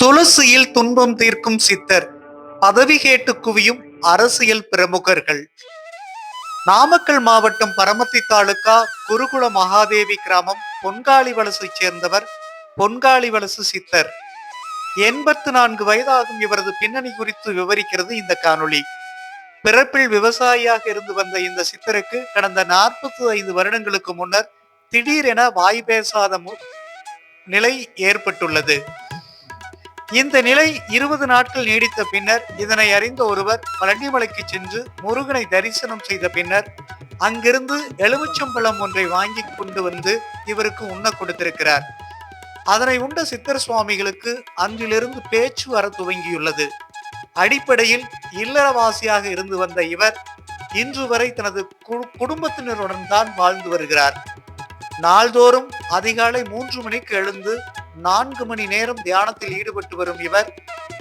துளசியில் துன்பம் தீர்க்கும் சித்தர் பதவி கேட்டு குவியும் அரசியல் பிரமுகர்கள். நாமக்கல் மாவட்டம் பரமத்தி தாலுகா குருகுல மகாதேவி கிராமம் பொன்காளி வலசை சேர்ந்தவர் பொன்காளி வலசு சித்தர். எண்பத்து நான்கு வயதாகும் இவரது பின்னணி குறித்து விவரிக்கிறது இந்த காணொளி. பிறப்பில் விவசாயியாக இருந்து வந்த இந்த சித்தருக்கு கடந்த நாற்பத்தி ஐந்து வருடங்களுக்கு முன்னர் திடீரென வாய் பேசாத நிலை ஏற்பட்டுள்ளது. இந்த நிலை இருபது நாட்கள் நீடித்த பின்னர் இதனை அறிந்த ஒருவர் பழனிமலைக்கு சென்று முருகனை தரிசனம் செய்த பின்னர் அங்கிருந்து எலுமிச்சம்பழம் ஒன்றை வாங்கி கொண்டு வந்து இவருக்கு உண்ண கொடுத்திருக்கிறார். அதனை உண்ட சித்தர் சுவாமிகளுக்கு அன்றிலிருந்து பேச்சு வர துவங்கியுள்ளது. அடிப்படையில் இல்லறவாசியாக இருந்து வந்த இவர் இன்று வரை தனது கு- குடும்பத்தினருடன் தான் வாழ்ந்து வருகிறார். நாள்தோறும் அதிகாலை மூன்று மணிக்கு எழுந்து நான்கு மணி நேரம் தியானத்தில் ஈடுபட்டு வரும் இவர்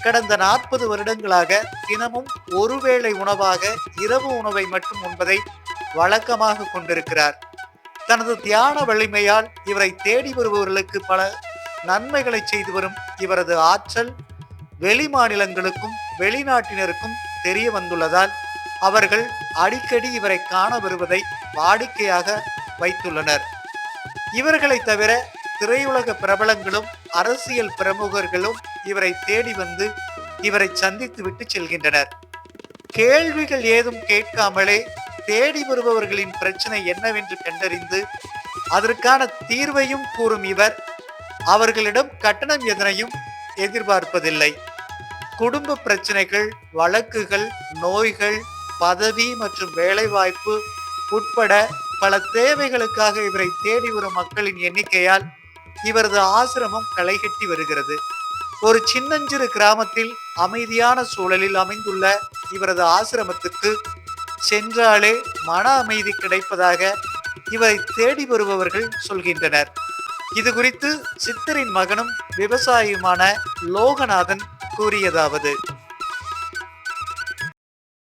கடந்த நாற்பது வருடங்களாக தினமும் ஒருவேளை உணவாக இரவு உணவை மட்டும் உண்பதை வழக்கமாக கொண்டிருக்கிறார். தனது தியான வலிமையால் இவரை தேடி வருபவர்களுக்கு பல நன்மைகளை செய்து வரும் இவரது ஆற்றல் வெளி மாநிலங்களுக்கும் வெளிநாட்டினருக்கும் தெரிய வந்துள்ளதால் அவர்கள் அடிக்கடி இவரை காண வருவதை வாடிக்கையாக வைத்துள்ளனர். இவர்களை தவிர திரையுலக பிரபலங்களும் அரசியல் பிரமுகர்களும் இவரை தேடி வந்து இவரை சந்தித்து விட்டு செல்கின்றனர். கேள்விகள் ஏதும் கேட்காமலே தேடி வருபவர்களின் பிரச்சனை என்னவென்று கண்டறிந்து அதற்கான தீர்வையும் கூறும் இவர் அவர்களிடம் கட்டணம் எதனையும் எதிர்பார்ப்பதில்லை. குடும்ப பிரச்சனைகள் வழக்குகள் நோய்கள் பதவி மற்றும் வேலைவாய்ப்பு உட்பட பல தேவைகளுக்காக இவரை தேடி வரும் மக்களின் எண்ணிக்கையால் இவரது ஆசிரமம் களைகட்டி வருகிறது. ஒரு சின்னஞ்சிறு கிராமத்தில் அமைதியான சூழலில் அமைந்துள்ள இவரது ஆசிரமத்துக்கு சென்றாலே மன அமைதி கிடைப்பதாக இவரை தேடி வருபவர்கள் சொல்கின்றனர். இது குறித்து சித்தரின் மகனும் விவசாயியுமான லோகநாதன் கூறியதாவது.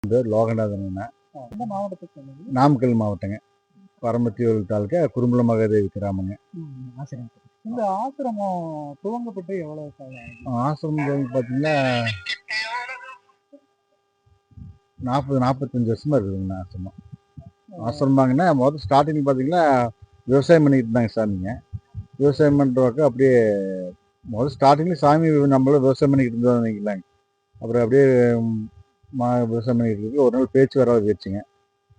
லோகநாதன் நாமக்கல் மாவட்டங்க. பரமத்தியூர் தாலுக்கா குறும்பல மகாதேவி கிராமங்க. இந்த ஆசிரமம் துவங்கப்பட்டு எவ்வளவு காலம்? ஆசிரமம் பார்த்தீங்கன்னா நாற்பது நாற்பத்தஞ்சு வருஷமா இருக்குதுங்கண்ணா ஆசிரமம். ஆசிரமாங்கன்னா முதல்ல ஸ்டார்டிங் பார்த்தீங்கன்னா விவசாயம் பண்ணிட்டு இருந்தாங்க சாமிங்க விவசாயம் பண்ணுறவாக்க அப்படியே முதல்ல ஸ்டார்டிங்ல சாமி நம்மளும் விவசாயம் பண்ணிக்கிட்டு இருந்தோம் வைக்கலாங்க அப்புறம் அப்படியே மா விவசாயம் பண்ணிக்கிட்டு இருக்கு ஒரு நாள் பேச்சு வராது போயிடுச்சுங்க.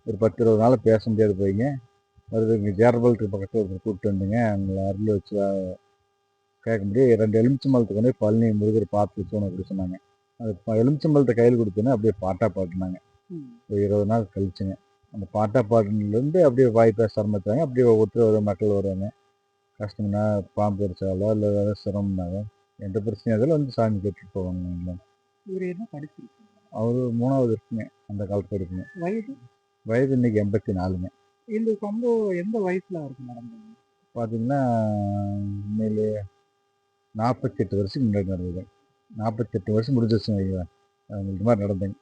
ஒரு பத்து இருபது நாள் பேச முடியாது போயிங்க. வருது. இங்கே ஜேர்பல்ட்டு பக்கத்தில் ஒருத்தர் கூப்பிட்டு வந்துங்க. அவங்கள அருள் வச்சு கேட்க முடியும் ரெண்டு எலுமிச்சம்பழத்துக்கு வந்து பழனி முருகர் பார்த்து வச்சோன்னு அப்படி சொன்னாங்க. அது எலுமிச்சம்பழத்தை கையில் கொடுத்தோன்னே அப்படியே பாட்டா பாட்டுனாங்க ம். ஒரு இருபது நாள் கழிச்சுங்க. அந்த பாட்டா பாட்டுலேருந்து அப்படியே வாய் பேச ஆரம்பிச்சாங்க. அப்படியே ஒவ்வொருத்தர் ஒரு மக்கள் வருவாங்க. கஷ்டம்னா பாம்பு அடிச்சாலோ இல்லை ஏதாவது சிரமம்னாலோ எந்த பிரச்சனையும் அதில் வந்து சாமி கேட்டுட்டு போவாங்க இல்லை இவர் என்ன படிச்சிருக்கு அவர் மூணாவது இருக்குங்க. அந்த காலத்தில் இருக்குங்க வயது? வயது இன்னைக்கு எண்பத்தி நாலுங்க. இந்த சம்பவம் எந்த வயசுல அவருக்கு நடந்தது பார்த்தீங்கன்னா உண்மையிலே நாற்பத்தெட்டு வருஷம் முன்னாடி நடந்தது. நாற்பத்தெட்டு வருஷம் முடிஞ்சிருச்சு அவங்களுக்கு மாதிரி நடந்தேங்க.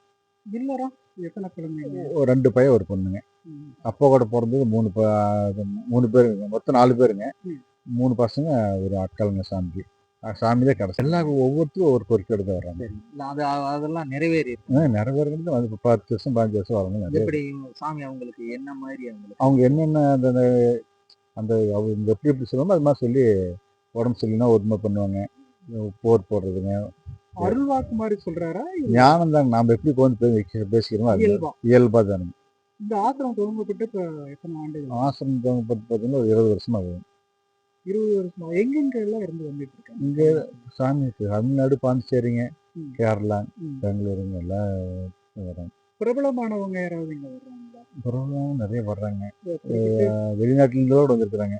இல்லரா எத்தனை குழந்தைங்க? ஒரு ரெண்டு பையன் ஒரு பொண்ணுங்க. அப்பா கூட பிறந்தது மூணு மூணு பேருங்க மொத்தம் நாலு பேருங்க. மூணு பசங்க ஒரு அக்காளுங்க அஹ் சாமி தான் கிடச்சி எல்லாம் ஒவ்வொருத்தரும் ஒவ்வொரு கோரிக்கை எடுத்து வர்றாங்க. அது அதெல்லாம் நிறைவேறி வந்து இப்போ பத்து வருஷம் பதினஞ்சு வருஷம் நிறைய எப்படி சாமி அவங்களுக்கு என்ன மாதிரி அவங்களுக்கு? அவங்க என்னென்ன அந்த அந்த அவங்க எப்படி எப்படி சொல்லுவாங்க அது மாதிரி சொல்லி உடம்பு சரியில்லைனா ஒருமை பண்ணுவாங்க. போர் போடுறதுங்க. அருள்வாக்கு மாதிரி சொல்றாரா ஞானம் தாங்க. நாம் எப்படி பே- பேசிக்கிறோமோ அது இயல்பா? தானுங்க. இந்த ஆசிரமம் துவங்கப்பட்டு இப்ப எத்தனை ஆண்டுகள்? ஆசிரமம் தவங்க பற்றி பார்த்தீங்கன்னா ஒரு இருபது வருஷமா ஆகுது. இருபது வருஷமா? எங்கெங்க எல்லாம் இருந்து வந்துட்டு இருக்காங்க இங்கே சாமி. தமிழ்நாடு பாண்டிச்சேரிங்க. கேரளா. பெங்களூருங்க எல்லாம் வராங்க பிரபலமானவங்க யாராவது இங்க வர்றாங்களா? அப்புறம் நிறைய வர்றாங்க. வெளிநாட்டிலேருந்து கூட வந்திருக்கிறாங்க.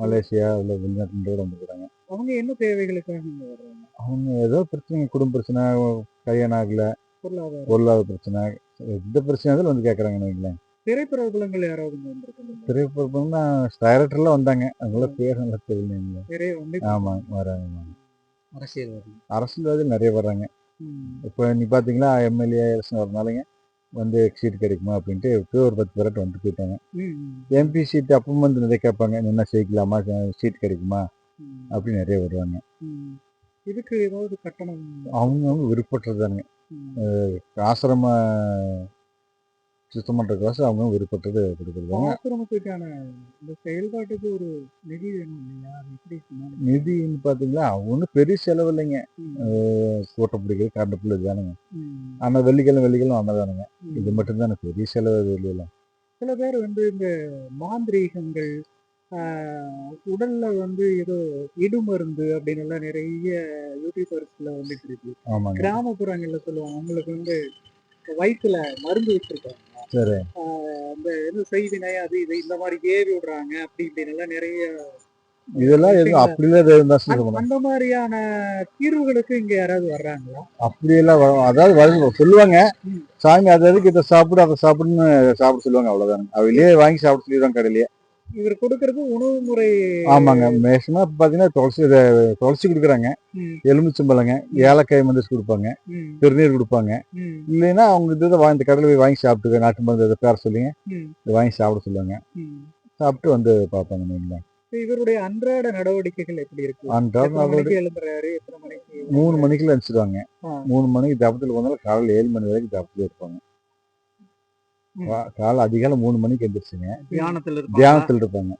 மலேசியா இல்லை வெளிநாட்டிலேருந்து கூட வந்திருக்கிறாங்க. அவங்க என்ன தேவைகளுக்காக இங்க வர்றாங்க? அவங்க ஏதோ பிரச்சனை குடும்ப பிரச்சனை கல்யாணம் ஆகல. பொருளாதார பொருளாதார பிரச்சனை. எந்த பிரச்சனை இருந்தாலும் வந்து கேட்குறாங்கன்னு வைங்களேன். திரைப்பிரபலங்கள் யாராவது வந்திருக்காங்க திரைப்படம்னா டைரக்டர்லாம் வந்தாங்க. அவங்கள பேர் நல்லா தெரியல நிறைய வந்து ஆமாம் வராங்க அரசியல்வாதி. அரசியல்வாதிகள் நிறைய வர்றாங்க. இப்போ நீ பார்த்தீங்களா எம்எல்ஏ எலெக்ஷன் வரனாலங்க வந்து சீட் கிடைக்குமா அப்படின்ட்டு இப்போ ஒரு பத்து பேர்கிட்ட வந்து போயிட்டாங்க. எம்பி சீட் அப்பவும் வந்து நிறைய கேட்பாங்க என்ன ஜெயிக்கலாமா சீட் கிடைக்குமா? அப்படி நிறைய வருவாங்க. இதுக்கு ஏதாவது கட்டணம் அவங்கவுங்க விருப்பப்பட்டதுதானுங்க ம். ஆசிரம சுத்தம் பண்ணுறதுக்காக அவங்க விருப்பப்பட்டது கொடுக்குறதாங்க. ஆசிரமத்துக்கான இந்த செயல்பாட்டுக்கு ஒரு நிதி வேணும் இல்லையா? எப்படி நிதின்னு பார்த்தீங்களா? ஒன்றும் பெரிய செலவு இல்லைங்க. ம். கூட்டம் பிடிக்கிறது கரண்ட் பிள்ளை தானுங்க. ஆனால் வெள்ளிக்கிழமை வெள்ளிக்கிழமை வந்ததானுங்க. இது மட்டும் தானே பெரிய செலவு இது இல்லைல்ல சில பேர் வந்து இந்த மாந்திரீகங்கள் உடல்ல வந்து ஏதோ இடுமருந்து அப்படின்னு எல்லாம் நிறைய யூடியூபர்ஸ்ல வந்துட்டு இருக்கு. கிராமப்புறங்கள்ல சொல்லுவாங்க. அவங்களுக்கு வந்து வயிற்றுல மருந்து வச்சிருக்காங்க சரி. அந்த என்ன செய்வினை அது இது இந்த மாதிரி ஏவி விடுறாங்க அப்படி இப்படின்னு எல்லாம் நிறைய இதெல்லாம் எதுவும் அப்படிலாம் இருந்தால் அந்த- சொல்லணும் அந்த மாதிரியான தீர்வுகளுக்கு இங்க யாராவது வர்றாங்களா? அப்படியெல்லாம் வரும் அதாவது வரும் சொல்லுவாங்க. சாமி அது அதுக்கு இதை சாப்பிடு அதை சாப்பிடுன்னு சாப்பிட சொல்லுவாங்க அவ்வளோதாங்க அவங்களே வாங்கி சாப்பிட சொல்லிடுவாங்க கடையிலேயே இவர் கொடுக்கறது உணவு முறை ஆமாங்க. மேக்ஸிமம் இப்போ பார்த்தீங்கன்னா துளசி இதை துளசி கொடுக்குறாங்க. எலுமிச்சம்பழங்க ஏலக்காய் மந்திரிச்சு கொடுப்பாங்க. திருநீர் கொடுப்பாங்க. இல்லைன்னா அவங்க இதை வாங்கி கடையில் போய் வாங்கி சாப்பிட்டுக்க நாட்டு மருந்து இதை பேர சொல்லிங்க. இதை வாங்கி சாப்பிட சொல்லுவாங்க. சாப்பிட்டு வந்து பார்ப்பாங்க நீங்களா இவருடைய அன்றாட நடவடிக்கைகள் எப்படி இருக்கு? அதோட மணிக்கு எழுந்துறாரு எத்தனை மணிக்கு மூணு மணிக்குள்ள ஆ. மூணு மணிக்கு தப்பத்தில் வந்தாலும் காலையில் ஏழு மணி வரைக்கும் தப்பத்தில் இருப்பாங்க. காலை அதிகாலை மூணு மணிக்கு எந்திரிச்சுங்க. தியானத்துல தியானத்தில் இருப்பாங்க.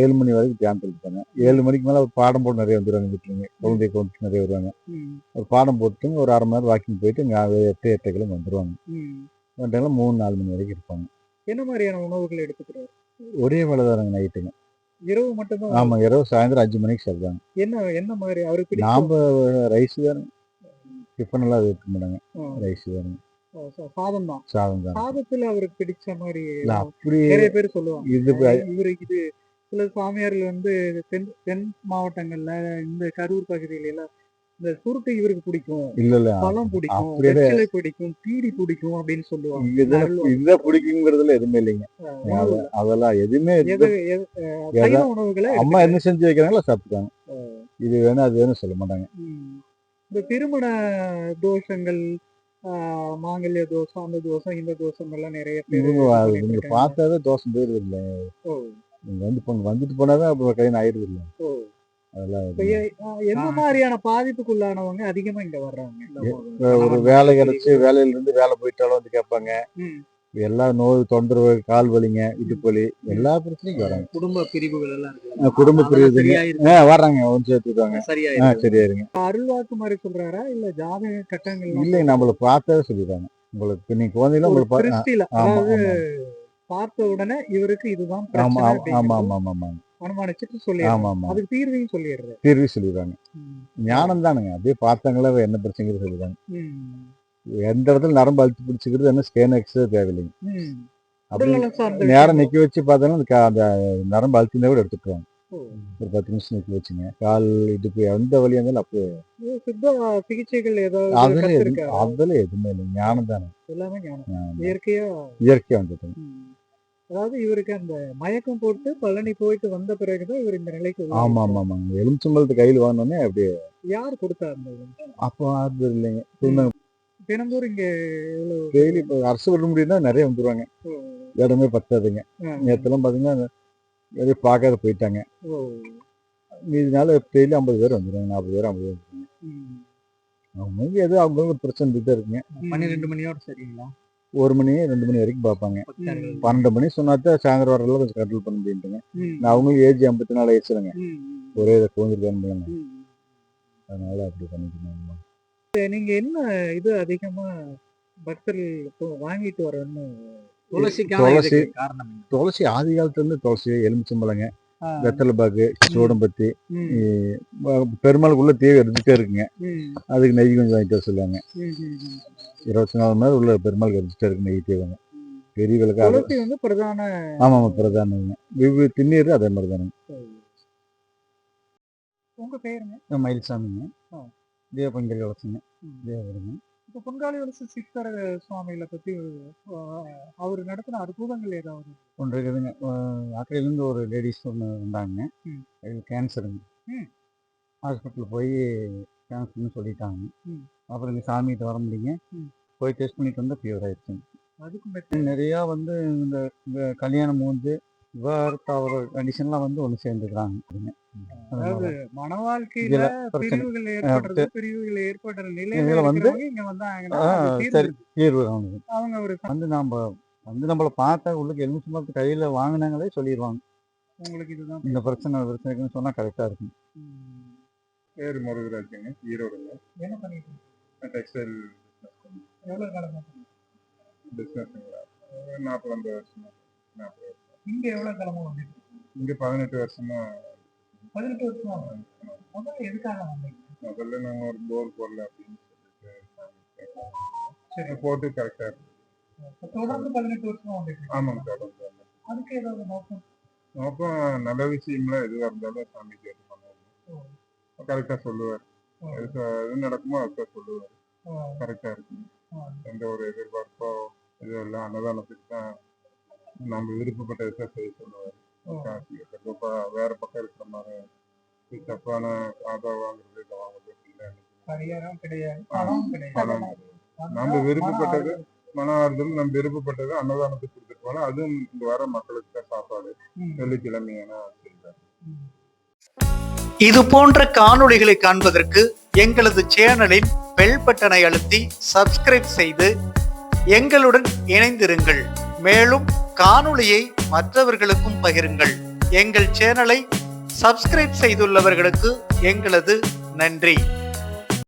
ஏழு மணி வரைக்கும் தியானத்தில் இருப்பாங்க. ஏழு மணிக்கு மேலே ஒரு பாடம் போட்டு நிறைய வந்துடுவாங்க வீட்டுலங்க குழந்தை கொண்டு நிறைய வருவாங்க. ஒரு பாடம் போட்டு ஒரு அரை மணி நேரம் வாக்கிங் போயிட்டு இங்கே எட்டு எட்டு கிலோ வந்துடுவாங்க ம். வந்துட்டாலும் மூணு நாலு மணி வரைக்கும் இருப்பாங்க. என்ன மாதிரியான உணவுகள் எடுத்துக்கிறாரு? ஒரே வேலை தானங்க நைட்டுங்க இரவு மட்டும்தான் ஆமாம் இரவு சாயந்தரம் அஞ்சு மணிக்கு சாப்பிடுவாங்க. என்ன என்ன மாதிரி? அவருக்கு நாம ரைஸ் தானே. டிஃபன் எல்லாம் வைக்க மாட்டாங்க. ரைஸ் தானே. சாதம் தான். சாதம் தானே. சாதத்துல அவருக்கு பிடிச்ச மாதிரி அப்படி நிறைய பேர் சொல்லுவாங்க. இது இவருக்கு இது சில சாமியார்கள் வந்து தென் தென் மாவட்டங்கள்ல இந்த கரூர் பகுதியில எல்லாம் இந்த சுருட்டு இவருக்கு பிடிக்கும். இல்லை இல்லை. பழம் பிடிக்கும் வெற்றிலை பிடிக்கும் பீடி பிடிக்கும் அப்படின்னு சொல்லுவாங்க. இதுதான் பிடிக்குங்கிறதுல எதுவுமே இல்லைங்க. அதெல்லாம் எதுவுமே இது- உணவுகளை அம்மா. என்ன செஞ்சு வைக்கிறாங்களோ சாப்பிட்டுக்காங்க இது வேணும் அது வேணும் சொல்ல மாட்டாங்க. இந்த திருமண தோஷங்கள் மாங்கல்ய தோஷம் அந்த தோஷம் இந்த தோஷம் எல்லாம் நிறைய பேர் இவங்க. பார்த்தாவே தோசை போயிருது இல்லை நீங்க வந்து வந்துட்டு போனாவே அப்புறம் கையில் ஆயிடுது இல்லை ஓ. அதெல்லாம் இப்ப எ- ஆஹ், எந்த மாதிரியான பாதிப்புக்குள்ளானவங்க அதிகமா இங்க வர்றாங்க? ஒரு வேலை கிடைச்சு வேலையில இருந்து வேலை போயிட்டாலும் வந்து கேட்பாங்க. எல்லா நோய் தொந்தரவு கால் வலிங்க இடுப்பு வலி எல்லா பிரச்சனையும் வராங்க. குடும்ப பிரிவுகள் எல்லாம் குடும்ப சரியாயிருக்கு ஆ வர்றாங்க ஒன்று சேர்த்துருக்காங்க சரியாயிருக்கு சரியாயிருங்க. அருள்வாக்கு மாதிரி சொல்றாரா? இல்ல ஜாதக கட்டங்கள் இல்லைங்க நம்மளை பார்த்தாவே சொல்லிடுறாங்க உங்களுக்கு நீங்க குழந்தைகளும் ஒரு உங்களை பா- திருஷ்டில ஆமா அதாவது ஆமா. பார்த்த உடனே இவருக்கு இதுதான் ஆமா ஆமா ஆமா ஆமா ஆமா ஆமா. அனுமானிச்சுட்டு ஆமா சொல்லிடுறாங்க. ஆமா அதுக்கு தீர்வையும் சொல்லிடுறாரு. தீர்வு சொல்லிடுறாங்க. ஞானம் தானுங்க. அப்படியே பார்த்தாங்களே என்ன பிரச்சனைங்கிறது சொல்லிடுறாங்க. எந்த இடத்துல நரம்பு அழுத்தி பிடிச்சிக்கிறது என்ன ஸ்கேன் எக்ஸ்ரே தேவையில்லைங்க. அப்படி நேரம். நிக்க வச்சு பார்த்தாலும் அந்த நரம்பு அழுத்தினா கூட எடுத்துக்குவாங்க ஓ. ஒரு பத்து நிமிஷம் நிக்க வச்சுங்க கால் இடுப்பு எந்த வழியா இருந்தாலும் அப்படியே சிகிச்சைகள் ஏதாவது அதுல எதுவும் இல்லை ஞானம் தானே எல்லாமே ஞானம். இயற்கையா இயற்கையா வந்துட்டு. அதாவது இவருக்கு அந்த மயக்கம் போட்டு பழனி போயிட்டு வந்த பிறகுதான் இவர் இந்த நிலைக்கு ஆமா. ஆமா ஆமாங்க எலுமிச்சம்பழத்தை கையில் வாங்கினோடனே அப்படியே யார் கொடுத்தா இருந்தது அப்போ அது இல்லைங்க தினந்தோறும் இங்க டெய்லி இப்போ அரசு விட முடியும்னா நிறைய வந்துருவாங்க. இடமே பத்தாதுங்க. நேற்றுலாம் பார்த்தீங்கன்னா நிறைய பார்க்காத போயிட்டாங்க நாள் டெய்லி ஐம்பது பேர் வந்துருவாங்க நாற்பது பேர் ஐம்பது பேர் வந்துருவாங்க. அவங்க எது அவங்களுக்கு ஒரு பிரச்சனை இருந்துகிட்டே இருக்குங்க பன்னிரெண்டு மணியோட சரிங்களா ஒரு மணி ரெண்டு மணி வரைக்கும் பார்ப்பாங்க. பன்னெண்டு மணி சொன்னாதான் சாயந்தரம் வரலாம் கொஞ்சம் கண்ட்ரோல் பண்ண முடியுதுங்க ம். நான் அவங்களுக்கு ஏஜ் ஐம்பத்தி நாலு வயசுலங்க. ஒரே இதை ம். அதனால அப்படி பண்ணிக்கணும் நீங்க என்ன இது அதிகமா பக்தர்கள் இப்போ வாங்கிட்டு துளசிக்கான துளசி. என்ன? துளசி ஆதி காலத்துல இருந்து துளசி எலுமிச்சம்பழங்க ஆ. வெத்தலை பாக்கு சூடம்பத்தி. பெருமாளுக்குள்ள தேவை எடுத்துட்டே இருக்குங்க. அதுக்கு நெய் கொஞ்சம் வாங்கிட்டு வர சொல்லுவாங்க. இருபத்தி நாலு மணி நேரம் உள்ள பெருமாளுக்கு எடுத்துட்டே இருக்கு நெய் தேவைங்க. பெரிய விளக்கு துளசி வந்து பிரதான ஆமா ஆமா பிரதானங்க விவி திண்ணீர் அதே மாதிரி தானுங்க உங்க பேருங்க மயில்சாமிங்க. தேவபங்கரி வளர்ச்சிங்க ம். தேவருங்க இப்போ பொங்காளி வலசு சித்தர் சுவாமிகளை பத்தி ஆஹ், அவர் நடத்தின அற்புதங்கள் ஏதாவது ஒன்று இருக்குதுங்க அக்கறையிலேருந்து ஒரு லேடிஸ் ஒன்று. அது கேன்சருங்க. ஹாஸ்பிட்டல் போய் கேன்சர்னு சொல்லிட்டாங்க. அப்புறம் இந்த சாமிகிட்ட வர முடியுங்க. போய் டெஸ்ட் பண்ணிட்டு வந்தால் ஃபியூர் ஆயிடுச்சுங்க அதுக்கும் பெற்ற நிறையா வந்து இந்த கல்யாணம் மூந்து விவாகரத்து ஆகிற கண்டிஷன்லாம் வந்து ஒன்று சேர்ந்துக்கிறாங்க. அதாவது மன வாழ்க்கையில பிரச்சனை. பிரிவுகள் ஏற்படுறது பிரிவுகள் ஏற்படுற நிலையில வந்து- இங்க வந்தாங்கன்னா தீர்வு அவங்க ஒரு வந்து நம்ம வந்து நம்மளை பார்த்தா உள்ளுக்கு எலுமிச்சு மரத்து கையில் வாங்கினாங்களே சொல்லிடுவாங்க உங்களுக்கு இதுதான் இந்த பிரச்சனை பிரச்சனைக்குன்னு சொன்னால் கரெக்டாக இருக்கும். ம். பேர் முருகராஜுங்க ஈரோடுங்க என்ன பண்ணிட்டு? டெக்ஸ்டைல் எவ்வளவு காலமா? பண்ணீங்க? பிஸ்னஸ்ங்களா நாற்பது ஐம்பது வருஷமா? நாற்பது இங்க எவ்வளவு காலமா வந்துட்டு இருக்கீங்க? இங்கே பதினெட்டு வருஷமா. பதினெட்டு வருஷமா. முதல்ல எதுக்காக வந்தீங்க? முதல்ல நாங்கள் ஒரு போர் போடல அப்படின்னு சொல்லிட்டு. சரி. போட்டு இப்ப தொடர்ந்து பதினெட்டு வருஷமா வந்துட்டு. ஆமாங்க தொடர்ந்து வந்து. அதுக்கு ஏதாவது நோக்கம்? நோக்கம் நல்ல விஷயம்லாம் எதுவாக இருந்தாலும் சாமி கேட்டு பண்ணுவாங்க கரெக்டாக சொல்லுவார். எது நடக்குமோ அதுதான் சொல்லுவார். ஆ, கரெக்டாக இருக்கும். எந்த ஒரு எதிர்பார்ப்போ இதுவும் இல்லை அன்னதானத்துக்கு தான் நம்ம விருப்பப்பட்டதை தான் செய்ய சொல்லுவார் வேற பக்கம் இருக்கிற மாதிரி தப்பான ஆதா வாங்குறது இதை வாங்குறது பரிகாரம் கிடையாது. நம்ம விருப்பப்பட்டது மன ஆறுதல் நம்ம விருப்பப்பட்டது அன்னதானத்துக்கு கொடுத்துட்டு போனா அதுவும் இங்க வர மக்களுக்கு தான் சாப்பாடு. வெள்ளிக்கிழமையான. இது போன்ற காணொளிகளை காண்பதற்கு எங்களது சேனலின் பெல் பட்டனை அழுத்தி சப்ஸ்கிரைப் செய்து எங்களுடன் இணைந்திருங்கள். மேலும் காணொளியை மற்றவர்களுக்கும் பகிருங்கள். எங்கள் சேனலை சப்ஸ்கிரைப் செய்துள்ளவர்களுக்கு எங்களது நன்றி.